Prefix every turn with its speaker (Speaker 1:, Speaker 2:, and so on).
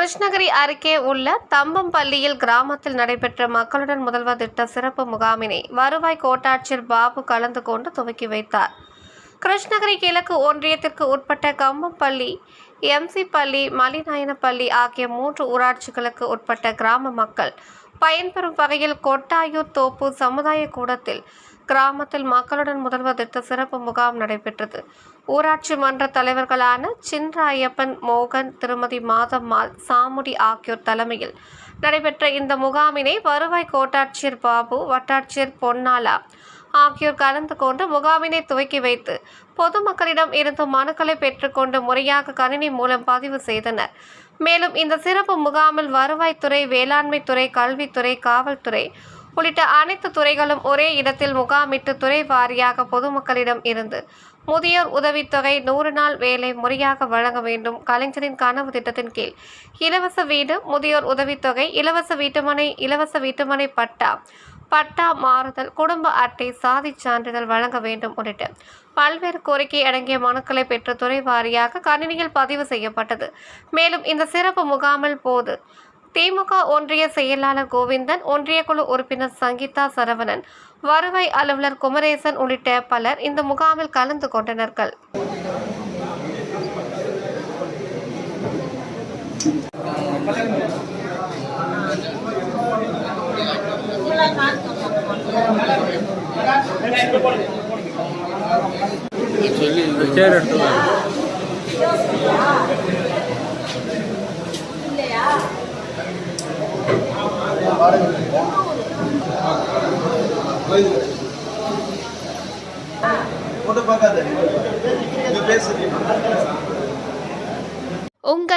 Speaker 1: கிருஷ்ணகிரி அருகே உள்ள தம்பம்பள்ளியில் கிராமத்தில் நடைபெற்ற மக்களுடன் முதல்வர் திட்ட சிறப்பு முகாமினை வருவாய் கோட்டாட்சியர் பாபு கலந்து கொண்டு துவக்கி வைத்தார். கிருஷ்ணகிரி கிழக்கு ஒன்றியத்திற்கு உட்பட்ட கம்பம்பள்ளி எம்சி பள்ளி மலிநாயனப்பள்ளி ஆகிய மூன்று ஊராட்சிகளுக்கு உட்பட்ட கிராம மக்கள் பயன்பெறும் வகையில் கொட்டாயூர் தோப்பு சமுதாய கூடத்தில் கிராமத்தில் மக்களுடன் முதல்வர் திட்ட சிறப்பு முகாம் நடைபெற்றது. ஊராட்சி மன்ற தலைவர்களான சின்ராயப்பன் மோகன் திருமதி மாதம்மாள் சாமுடி ஆகியோர் தலைமையில் நடைபெற்ற இந்த முகாமினை வருவாய் கோட்டாட்சியர் பாபு வட்டாட்சியர் பொன்னாலா ஆகியோர் கலந்து கொண்டு முகாமினை துவக்கி வைத்து பொதுமக்களிடம் இருந்து மனுக்களை பெற்றுக்கொண்டு முறையாக கணினி மூலம் பதிவு செய்தனர். மேலும் இந்த சிறப்பு முகாமில் வருவாய்த்துறை வேளாண்மைத்துறை கல்வித்துறை காவல்துறை உள்ளிட்ட அனைத்து துறைகளும் ஒரே இடத்தில் முகாமிட்டு துறை வாரியாக பொதுமக்களிடம் இருந்து முதியோர் உதவித்தொகை நூறு நாள் வேலை முறையாக வழங்க வேண்டும். கலைஞரின் கனவு திட்டத்தின் கீழ் இலவச வீடு முதியோர் உதவித்தொகை இலவச வீட்டுமனை இலவச வீட்டுமனை பட்டா பட்டா மாறுதல் குடும்ப அட்டை சாதிச் சான்றிதழ் வழங்க வேண்டும் உள்ளிட்ட பல்வேறு கோரிக்கை அடங்கிய மனுக்களை பெற்ற துறை வாரியாக கணினியில் பதிவு செய்யப்பட்டது. மேலும் இந்த சிறப்பு முகாமில் போது திமுக ஒன்றிய செயலாளர் கோவிந்தன் ஒன்றிய குழு உறுப்பினர் சங்கீதா சரவணன் வருவாய் அலுவலர் குமரேசன் உள்ளிட்ட பலர் இந்த முகாமில் கலந்து கொண்டனர்கள்.
Speaker 2: சேர் எடுத்து
Speaker 3: போட்டு பார்க்காத. இங்க பேசு.